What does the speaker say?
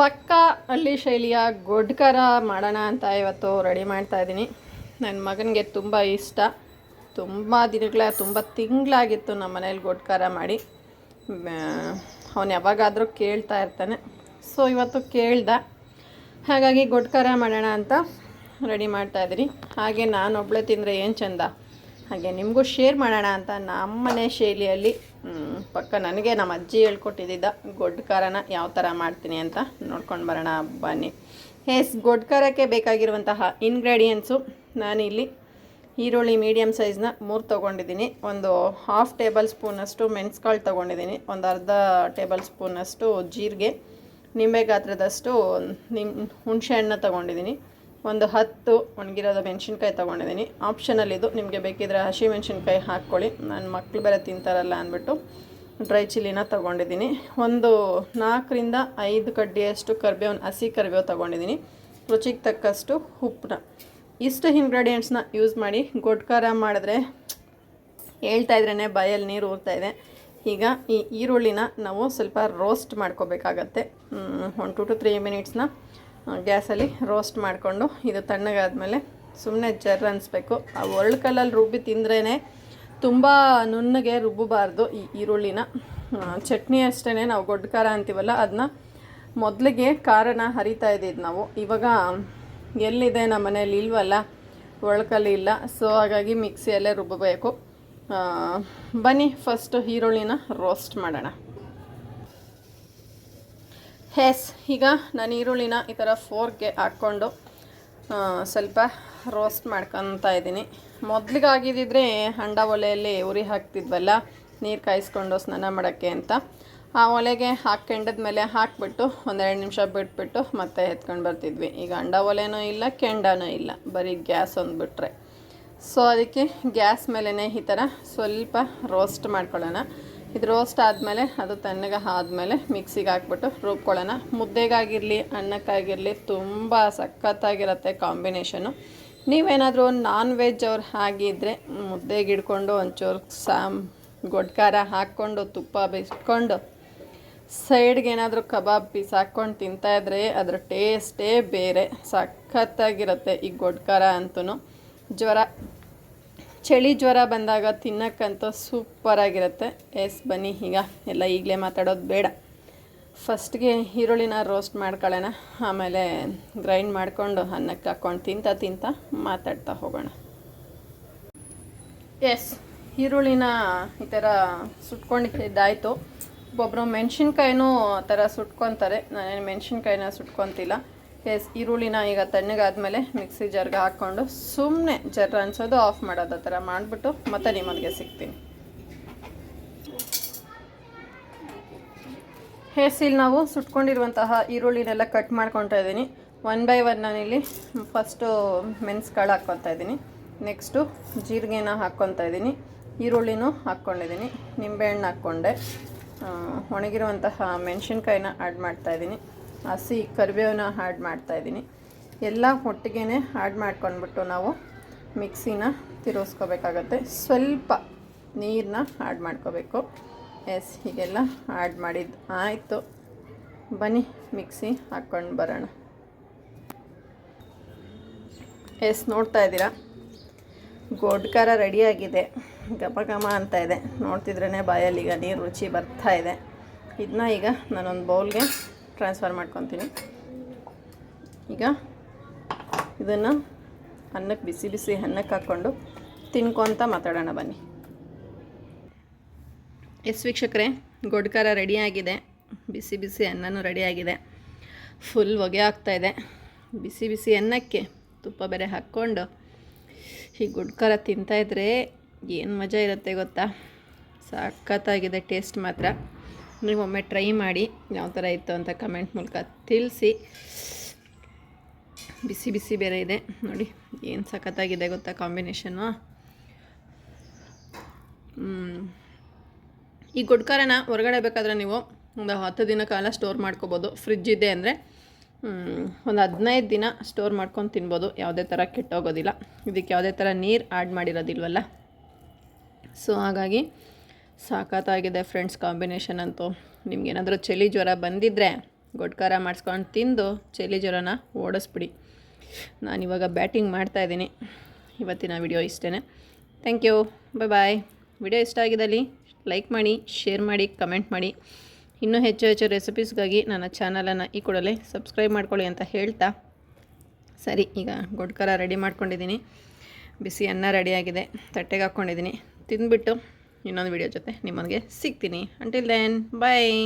ಪಕ್ಕ ಹಳ್ಳಿ ಶೈಲಿಯ ಗೊಡ್ಕರ ಮಾಡೋಣ ಅಂತ ಇವತ್ತು ರೆಡಿ ಮಾಡ್ತಾ ಇದ್ದೀನಿ. ನನ್ನ ಮಗನಿಗೆ ತುಂಬ ಇಷ್ಟ. ತುಂಬ ದಿನಗಳ, ತುಂಬ ತಿಂಗಳಾಗಿತ್ತು ನಮ್ಮ ಮನೇಲಿ ಗೊಡ್ಕರ ಮಾಡಿ. ಅವನು ಯಾವಾಗಾದರೂ ಕೇಳ್ತಾ ಇರ್ತಾನೆ. ಸೊ ಇವತ್ತು ಕೇಳ್ದ. ಹಾಗಾಗಿ ಗೊಡ್ಕರ ಮಾಡೋಣ ಅಂತ ರೆಡಿ ಮಾಡ್ತಾ ಇದ್ದೀನಿ. ಹಾಗೆ ನಾನು ಒಬ್ಬಳೆ ತಿಂದರೆ ಏನು ಚಂದ? ಹಾಗೆ ನಿಮಗೂ ಶೇರ್ ಮಾಡೋಣ ಅಂತ ನಮ್ಮನೆ ಶೈಲಿಯಲ್ಲಿ ಪಕ್ಕ ನನಗೆ ನಮ್ಮ ಅಜ್ಜಿ ಹೇಳ್ಕೊಟ್ಟಿದ್ದ ಗೊಡ್ಕಾರನ ಯಾವ ಥರ ಮಾಡ್ತೀನಿ ಅಂತ ನೋಡ್ಕೊಂಡು ಬರೋಣ ಬನ್ನಿ. ಎಸ್ ಗೊಡ್ಕಾರಕ್ಕೆ ಬೇಕಾಗಿರುವಂತಹ ನಾನು ನಾನಿಲ್ಲಿ ಈರುಳ್ಳಿ ಮೀಡಿಯಮ್ ಸೈಜ್ನ ಮೂರು ತೊಗೊಂಡಿದ್ದೀನಿ. ಒಂದು ಹಾಫ್ ಟೇಬಲ್ ಸ್ಪೂನಷ್ಟು ಮೆಣಸ್ಕಾಳು ತೊಗೊಂಡಿದ್ದೀನಿ. ಒಂದು ಅರ್ಧ ಟೇಬಲ್ ಸ್ಪೂನಷ್ಟು ಜೀರಿಗೆ, ನಿಂಬೆ ಗಾತ್ರದಷ್ಟು ನಿಮ್ಮ ಹುಣಸೆ ಹಣ್ಣು ತೊಗೊಂಡಿದ್ದೀನಿ. ಒಂದು ಹತ್ತು ಒಣಗಿರೋದು ಮೆಣಸಿನ್ಕಾಯಿ ತೊಗೊಂಡಿದ್ದೀನಿ. ಆಪ್ಷನಲ್ ಇದು. ನಿಮಗೆ ಬೇಕಿದ್ರೆ ಹಸಿ ಮೆಣಸಿನ್ಕಾಯಿ ಹಾಕ್ಕೊಳ್ಳಿ. ನನ್ನ ಮಕ್ಳು ಬೇರೆ ತಿಂತಾರಲ್ಲ ಅಂದ್ಬಿಟ್ಟು ಡ್ರೈ ಚಿಲ್ಲಿನ ತೊಗೊಂಡಿದ್ದೀನಿ. ಒಂದು ನಾಲ್ಕರಿಂದ ಐದು ಕಡ್ಡಿಯಷ್ಟು ಕರಿಬೇವು, ಹಸಿ ಕರಿಬೇವು ತೊಗೊಂಡಿದ್ದೀನಿ. ರುಚಿಗೆ ತಕ್ಕಷ್ಟು ಉಪ್ಪನ್ನ ಇಷ್ಟು ಇಂಗ್ರೀಡಿಯೆಂಟ್ಸ್ನ ಯೂಸ್ ಮಾಡಿ ಗೊಡ್ಕಾರ ಮಾಡಿದ್ರೆ ಹೇಳ್ತಾ ಇದ್ರೇ ಬಾಯಲ್ಲಿ ನೀರು ಊರ್ತಾ ಇದೆ. ಈಗ ಈ ಈರುಳ್ಳಿನ ನಾವು ಸ್ವಲ್ಪ ರೋಸ್ಟ್ ಮಾಡ್ಕೋಬೇಕಾಗತ್ತೆ. ಒಂದು ಟು ಟು ತ್ರೀ ಮಿನಿಟ್ಸ್ನ ಗ್ಯಾಸಲ್ಲಿ ರೋಸ್ಟ್ ಮಾಡಿಕೊಂಡು ಇದು ತಣ್ಣಗಾದಮೇಲೆ ಸುಮ್ಮನೆ ಜರ್ ಅನ್ನಿಸ್ಬೇಕು ಆ ಒಳ್ಳೆ ಕಲ್ಲಲ್ಲಿ ರುಬ್ಬಿ ತಿಂದ್ರೇ ತುಂಬ ನುಣ್ಣಗೆ ರುಬ್ಬಬಾರ್ದು ಈ ಈರುಳ್ಳಿನ. ಚಟ್ನಿ ಅಷ್ಟೇ ನಾವು ಗೊಡ್ಡ ಖಾರ ಅಂತೀವಲ್ಲ ಅದನ್ನ ಮೊದಲಿಗೆ ಖಾರನ ಹರಿತಾ ಇದ್ದಿದ್ದು ನಾವು. ಇವಾಗ ಎಲ್ಲಿದೆ ನಮ್ಮ ಮನೇಲಿ ಇಲ್ವಲ್ಲ ಒಳ್ಕಲ್ಲಿ ಇಲ್ಲ, ಸೊ ಹಾಗಾಗಿ ಮಿಕ್ಸಿಯಲ್ಲೇ ರುಬ್ಬಬೇಕು. ಬನ್ನಿ ಫಸ್ಟು ಈರುಳ್ಳಿನ ರೋಸ್ಟ್ ಮಾಡೋಣ. ಹೆಸ್ ಈಗ ನಾನು ಈರುಳ್ಳಿನ ಈ ಥರ ಫೋರ್ಗೆ ಹಾಕ್ಕೊಂಡು ಸ್ವಲ್ಪ ರೋಸ್ಟ್ ಮಾಡ್ಕೊತಾ ಇದ್ದೀನಿ. ಮೊದಲಿಗೆ ಆಗಿದ್ದಿದ್ರೆ ಹಂಡ ಒಲೆಯಲ್ಲಿ ಉರಿ ಹಾಕ್ತಿದ್ವಲ್ಲ, ನೀರು ಕಾಯಿಸ್ಕೊಂಡು ಸ್ನಾನ ಮಾಡೋಕ್ಕೆ ಅಂತ. ಆ ಒಲೆಗೆ ಹಾಕ್ಕೆಂಡದ ಮೇಲೆ ಹಾಕ್ಬಿಟ್ಟು ಒಂದೆರಡು ನಿಮಿಷ ಬಿಟ್ಬಿಟ್ಟು ಮತ್ತೆ ಎತ್ಕೊಂಡು ಬರ್ತಿದ್ವಿ. ಈಗ ಅಂಡ ಒಲೆನೂ ಇಲ್ಲ, ಕೆಂಡನೂ ಇಲ್ಲ. ಬರೀ ಗ್ಯಾಸ್ ಒಂದು ಬಿಟ್ರೆ ಸೊ ಅದಕ್ಕೆ ಗ್ಯಾಸ್ ಮೇಲೇ ಈ ಥರ ಸ್ವಲ್ಪ ರೋಸ್ಟ್ ಮಾಡ್ಕೊಳ್ಳೋಣ. ಇದು ರೋಸ್ಟ್ ಆದಮೇಲೆ, ಅದು ತಣ್ಣಗೆ ಆದಮೇಲೆ ಮಿಕ್ಸಿಗೆ ಹಾಕ್ಬಿಟ್ಟು ರುಬ್ಕೊಳ್ಳೋಣ. ಮುದ್ದೆಗಾಗಿರಲಿ, ಅನ್ನಕ್ಕಾಗಿರಲಿ ತುಂಬ ಸಖತ್ತಾಗಿರುತ್ತೆ ಕಾಂಬಿನೇಷನು ನೀವೇನಾದರೂ ನಾನ್ ವೆಜ್ ಅವ್ರು ಹಾಗಿದ್ದರೆ ಮುದ್ದೆಗೆ ಹಿಡ್ಕೊಂಡು ಒಂಚೂರು ಸಾಮ್ ಗೊಡ್ಕಾರ ಹಾಕ್ಕೊಂಡು, ತುಪ್ಪ ಬೇಯಿಸ್ಕೊಂಡು ಸೈಡ್ಗೆ ಏನಾದರೂ ಕಬಾಬ್ ಪೀಸ್ ಹಾಕ್ಕೊಂಡು ತಿಂತಾಯಿದ್ರೆ ಅದ್ರ ಟೇಸ್ಟೇ ಬೇರೆ. ಸಖತ್ತಾಗಿರುತ್ತೆ ಈ ಗೊಡ್ಕಾರ ಅಂತೂ ಜ್ವರ ಚಳಿ ಜ್ವರ ಬಂದಾಗ ತಿನ್ನಕ್ಕಂತೂ ಸೂಪರಾಗಿರುತ್ತೆ ಎಸ್, ಬನ್ನಿ, ಈಗ ಎಲ್ಲ ಈಗಲೇ ಮಾತಾಡೋದು ಬೇಡ. ಫಸ್ಟ್ಗೆ ಈರುಳ್ಳಿನ ರೋಸ್ಟ್ ಮಾಡ್ಕೊಳ್ಳೋಣ. ಆಮೇಲೆ ಗ್ರೈಂಡ್ ಮಾಡಿಕೊಂಡು ಅನ್ನಕ್ಕೆ ಹಾಕ್ಕೊಂಡು ತಿಂತ ತಿಂತ ಮಾತಾಡ್ತಾ ಹೋಗೋಣ. ಎಸ್ ಈರುಳ್ಳಿನ ಈ ಥರ ಸುಟ್ಕೊಂಡಿದ್ದಾಯಿತು. ಒಬ್ಬೊಬ್ಬರು ಮೆಣಸಿನ್ಕಾಯಿನೂ ಆ ಥರ ಸುಟ್ಕೊತಾರೆ. ನಾನೇನು ಮೆಣಸಿನ್ಕಾಯಿನ ಸುಟ್ಕೊತಿಲ್ಲ. ಎಸ್ ಈರುಳ್ಳಿನ ಈಗ ತಣ್ಣಗಾದ್ಮೇಲೆ ಮಿಕ್ಸಿ ಜರ್ಗೆ ಹಾಕ್ಕೊಂಡು ಸುಮ್ಮನೆ ಜರ್ ಅನ್ಸೋದು ಆಫ್ ಮಾಡೋದು ಆ ಥರ ಮಾಡಿಬಿಟ್ಟು ಮತ್ತೆ ನಿಮ್ಮದಿಗೆ ಸಿಗ್ತೀನಿ. ಹೇಸ್ ಇಲ್ಲಿ ನಾವು ಸುಟ್ಕೊಂಡಿರುವಂತಹ ಈರುಳ್ಳಿನೆಲ್ಲ ಕಟ್ ಮಾಡ್ಕೊತಾ ಇದ್ದೀನಿ. ಒನ್ ಬೈ ಒನ್ ನಾನಿಲ್ಲಿ ಫಸ್ಟು ಮೆಣಸ್ಕಾಳು ಹಾಕ್ಕೊತಾ ಇದ್ದೀನಿ. ನೆಕ್ಸ್ಟು ಜೀರಿಗೆನ ಹಾಕ್ಕೊತಾ ಇದ್ದೀನಿ. ಈರುಳ್ಳಿನೂ ಹಾಕ್ಕೊಂಡಿದ್ದೀನಿ. ನಿಂಬೆಹಣ್ಣು ಹಾಕ್ಕೊಂಡೆ. ಒಣಗಿರುವಂತಹ ಮೆಣಸಿನ್ಕಾಯಿನ ಆ್ಯಡ್ ಮಾಡ್ತಾಯಿದ್ದೀನಿ ಹಸಿ ಕರಿಬೇವನ್ನ ಆ್ಯಡ್ ಮಾಡ್ತಾಯಿದ್ದೀನಿ ಎಲ್ಲ ಒಟ್ಟಿಗೆ ಆ್ಯಡ್ ಮಾಡ್ಕೊಂಡ್ಬಿಟ್ಟು ನಾವು ಮಿಕ್ಸಿನ ತಿರುಗಿಸ್ಕೋಬೇಕಾಗತ್ತೆ. ಸ್ವಲ್ಪ ನೀರನ್ನ ಆ್ಯಡ್ ಮಾಡ್ಕೋಬೇಕು. ಎಸ್ ಹೀಗೆಲ್ಲ ಆ್ಯಡ್ ಮಾಡಿದ್ದು ಆಯಿತು. ಬನ್ನಿ, ಮಿಕ್ಸಿ ಹಾಕ್ಕೊಂಡು ಬರೋಣ. ಎಸ್ ನೋಡ್ತಾ ಇದ್ದೀರಾ? ಗೊಡ್ಕಾರ ರೆಡಿಯಾಗಿದೆ. ಘಮ ಘಮ ಅಂತ ಇದೆ. ನೋಡ್ತಿದ್ರೇ ಬಾಯಲ್ಲಿ ಈಗ ನೀರು ರುಚಿ ಬರ್ತಾ ಇದೆ. ಇದನ್ನ ಈಗ ನಾನೊಂದು ಬೌಲ್ಗೆ ಟ್ರಾನ್ಸ್ಫರ್ ಮಾಡ್ಕೊತೀನಿ. ಈಗ ಇದನ್ನು ಅನ್ನಕ್ಕೆ ಬಿಸಿ ಬಿಸಿ ಅನ್ನಕ್ಕೆ ಹಾಕ್ಕೊಂಡು ತಿನ್ಕೊತ ಮಾತಾಡೋಣ ಬನ್ನಿ. ಎಸ್ ವೀಕ್ಷಕರೇ, ಗೊಡ್ಕಾರ ರೆಡಿಯಾಗಿದೆ ಬಿಸಿ ಬಿಸಿ ಅನ್ನನೂ ರೆಡಿಯಾಗಿದೆ ಫುಲ್ ಹೊಗೆ ಆಗ್ತಾಯಿದೆ ಬಿಸಿ ಬಿಸಿ ಅನ್ನಕ್ಕೆ ತುಪ್ಪ ಬೇರೆ ಹಾಕ್ಕೊಂಡು ಈ ಗುಡ್ಕಾರ ತಿಂತಾಯಿದ್ರೆ ಏನು ಮಜಾ ಇರುತ್ತೆ ಗೊತ್ತಾ? ಸಖತ್ತಾಗಿದೆ ಟೇಸ್ಟ್ ಮಾತ್ರ. ನೀವು ಒಮ್ಮೆ ಟ್ರೈ ಮಾಡಿ ಯಾವ ಥರ ಇತ್ತು ಅಂತ ಕಮೆಂಟ್ ಮೂಲಕ ತಿಳಿಸಿ. ಬಿಸಿ ಬಿಸಿ ಬೇರೆ ಇದೆ. ನೋಡಿ, ಏನು ಸಖತ್ತಾಗಿದೆ ಗೊತ್ತಾ ಕಾಂಬಿನೇಷನ್ನು ಈ ಗುಡ್ಕಾರನ ಹೊರಗಡೆ ಬೇಕಾದರೆ ನೀವು ಒಂದು ಹತ್ತು ದಿನ ಕಾಲ ಸ್ಟೋರ್ ಮಾಡ್ಕೋಬೋದು. ಫ್ರಿಜ್ ಇದೆ ಅಂದರೆ ಒಂದು ಹದಿನೈದು ದಿನ ಸ್ಟೋರ್ ಮಾಡ್ಕೊಂಡು ತಿನ್ಬೋದು. ಯಾವುದೇ ಥರ ಕೆಟ್ಟೋಗೋದಿಲ್ಲ. ಇದಕ್ಕೆ ಯಾವುದೇ ಥರ ನೀರು ಆ್ಯಡ್ ಮಾಡಿರೋದಿಲ್ವಲ್ಲ? ಸೊ ಹಾಗಾಗಿ ಸಾಕತ್ತಾಗಿದೆ ಫ್ರೆಂಡ್ಸ್ ಕಾಂಬಿನೇಷನ್ ಅಂತೂ. ನಿಮ್ಗೇನಾದರೂ ಚಳಿ ಜ್ವರ ಬಂದಿದ್ದರೆ ಗೊಡ್ಕಾರ ಮಾಡಿಸ್ಕೊಂಡು ತಿಂದು ಚಳಿ ಜ್ವರನ ಓಡಿಸ್ಬಿಡಿ. ನಾನಿವಾಗ ಬ್ಯಾಟಿಂಗ್ ಮಾಡ್ತಾಯಿದ್ದೀನಿ ಇವತ್ತಿನ ವಿಡಿಯೋ ಇಷ್ಟೇ thank you bye bye video ಇಷ್ಟ ಆಗಿದ್ದಲ್ಲಿ ಲೈಕ್ ಮಾಡಿ, ಶೇರ್ ಮಾಡಿ, ಕಮೆಂಟ್ ಮಾಡಿ. ಇನ್ನೂ ಹೆಚ್ಚು ಹೆಚ್ಚು ರೆಸಿಪೀಸ್ಗಾಗಿ ನನ್ನ ಚಾನಲನ್ನು ಈ ಕೂಡಲೇ ಸಬ್ಸ್ಕ್ರೈಬ್ ಮಾಡ್ಕೊಳ್ಳಿ ಅಂತ ಹೇಳ್ತಾ. ಸರಿ, ಈಗ ಗೊಡ್ಕರ ರೆಡಿ ಮಾಡ್ಕೊಂಡಿದ್ದೀನಿ. ಬಿಸಿ ಅನ್ನ ರೆಡಿಯಾಗಿದೆ. ತಟ್ಟೆಗೆ ಹಾಕ್ಕೊಂಡಿದ್ದೀನಿ. ತಿಂದ್ಬಿಟ್ಟು ಇನ್ನೊಂದು ವಿಡಿಯೋ ಜೊತೆ ನಿಮ್ಮನಿಗೆ ಸಿಗ್ತೀನಿ. Until then bye